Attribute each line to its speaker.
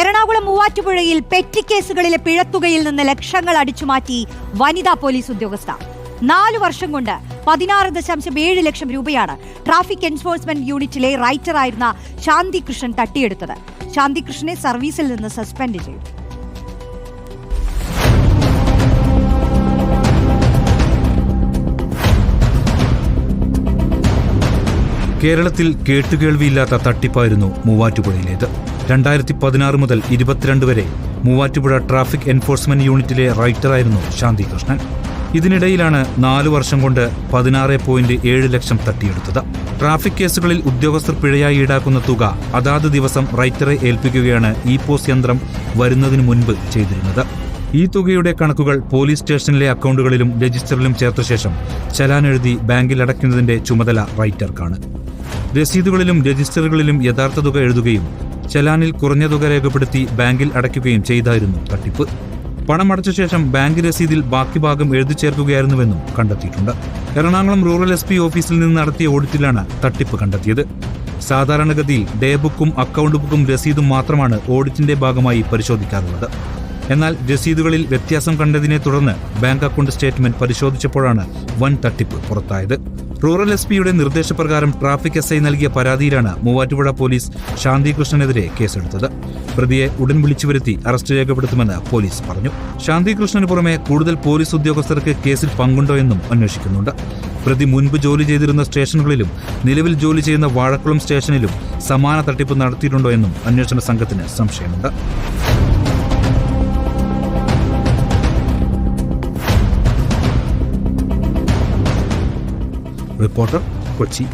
Speaker 1: എറണാകുളം മൂവാറ്റുപുഴയിൽ പെറ്റി കേസുകളിലെ പിഴത്തുകയിൽ നിന്ന് ലക്ഷങ്ങൾ അടിച്ചുമാറ്റി വനിതാ പോലീസ് ഉദ്യോഗസ്ഥ നാലു വർഷം കൊണ്ട് പതിനാറ് ദശാംശം ഏഴ് ലക്ഷം രൂപയാണ് ട്രാഫിക് എൻഫോഴ്സ്മെന്റ് യൂണിറ്റിലെ റൈറ്ററായിരുന്ന ശാന്തികൃഷ്ണൻ തട്ടിയെടുത്തത്. ശാന്തികൃഷ്ണനെ സർവീസിൽ നിന്ന് സസ്പെൻഡ് ചെയ്തു.
Speaker 2: കേരളത്തിൽ കേട്ടുകേൾവിയില്ലാത്ത തട്ടിപ്പായിരുന്നു മൂവാറ്റുപുഴയിലേത്. രണ്ടായിരത്തി പതിനാറ് മുതൽ ഇരുപത്തിരണ്ട് വരെ മൂവാറ്റുപുഴ ട്രാഫിക് എൻഫോഴ്സ്മെന്റ് യൂണിറ്റിലെ റൈറ്ററായിരുന്നു ശാന്തി കൃഷ്ണൻ ഇതിനിടയിലാണ് നാലു വർഷം കൊണ്ട് പതിനാറ് പോയിന്റ് ഏഴ് ലക്ഷം തട്ടിയെടുത്തത്. ട്രാഫിക് കേസുകളിൽ ഉദ്യോഗസ്ഥർ പിഴയായി ഈടാക്കുന്ന തുക അതാത് ദിവസം റൈറ്ററെ ഏൽപ്പിക്കുകയാണ് ഇ പോസ് യന്ത്രം വരുന്നതിന് മുൻപ് ചെയ്തിരുന്നത്. ഈ തുകയുടെ കണക്കുകൾ പോലീസ് സ്റ്റേഷനിലെ അക്കൗണ്ടുകളിലും രജിസ്റ്ററിലും ചേർത്ത ശേഷം ചലാനെഴുതി ബാങ്കിൽ അടയ്ക്കുന്നതിന്റെ ചുമതല റൈറ്റർക്കാണ്. രസീതുകളിലും രജിസ്റ്ററുകളിലും യഥാർത്ഥ തുക എഴുതുകയും ചലാനിൽ കുറഞ്ഞ തുക രേഖപ്പെടുത്തി ബാങ്കിൽ അടയ്ക്കുകയും ചെയ്തായിരുന്നു തട്ടിപ്പ്. പണം അടച്ച ശേഷം ബാങ്ക് രസീതിൽ ബാക്കി ഭാഗം എഴുതി ചേർക്കുകയായിരുന്നുവെന്നും കണ്ടെത്തിയിട്ടുണ്ട്. എറണാകുളം റൂറൽ എസ് ഓഫീസിൽ നിന്ന് നടത്തിയ ഓഡിറ്റിലാണ് തട്ടിപ്പ് കണ്ടെത്തിയത്. സാധാരണഗതിയിൽ ഡേ ബുക്കും അക്കൗണ്ട് ബുക്കും രസീതും മാത്രമാണ് ഓഡിറ്റിന്റെ ഭാഗമായി പരിശോധിക്കാറുള്ളത്. എന്നാൽ രസീതുകളിൽ വ്യത്യാസം കണ്ടതിനെ തുടർന്ന് ബാങ്ക് അക്കൗണ്ട് സ്റ്റേറ്റ്മെന്റ് പരിശോധിച്ചപ്പോഴാണ് വൻ തട്ടിപ്പ് പുറത്തായത്. റൂറൽ എസ് പിയുടെ നിർദ്ദേശപ്രകാരം ട്രാഫിക് എസ് ഐ നൽകിയ പരാതിയിലാണ് മൂവാറ്റുപുഴ പോലീസ് ശാന്തികൃഷ്ണനെതിരെ കേസെടുത്തത്. പ്രതിയെ ഉടൻ വിളിച്ചു വരുത്തി അറസ്റ്റ് രേഖപ്പെടുത്തുമെന്ന് പോലീസ് പറഞ്ഞു. ശാന്തി കൃഷ്ണന് പുറമെ കൂടുതൽ പോലീസ് ഉദ്യോഗസ്ഥർക്ക് കേസിൽ പങ്കുണ്ടോ എന്നും അന്വേഷിക്കുന്നുണ്ട്. പ്രതി മുൻപ് ജോലി ചെയ്തിരുന്ന സ്റ്റേഷനുകളിലും നിലവിൽ ജോലി ചെയ്യുന്ന വാഴക്കുളം സ്റ്റേഷനിലും സമാന തട്ടിപ്പ് നടത്തിയിട്ടുണ്ടോ എന്നും അന്വേഷണ സംഘത്തിന് സംശയമുണ്ട്. റിപ്പോർട്ടർ കൊച്ചി.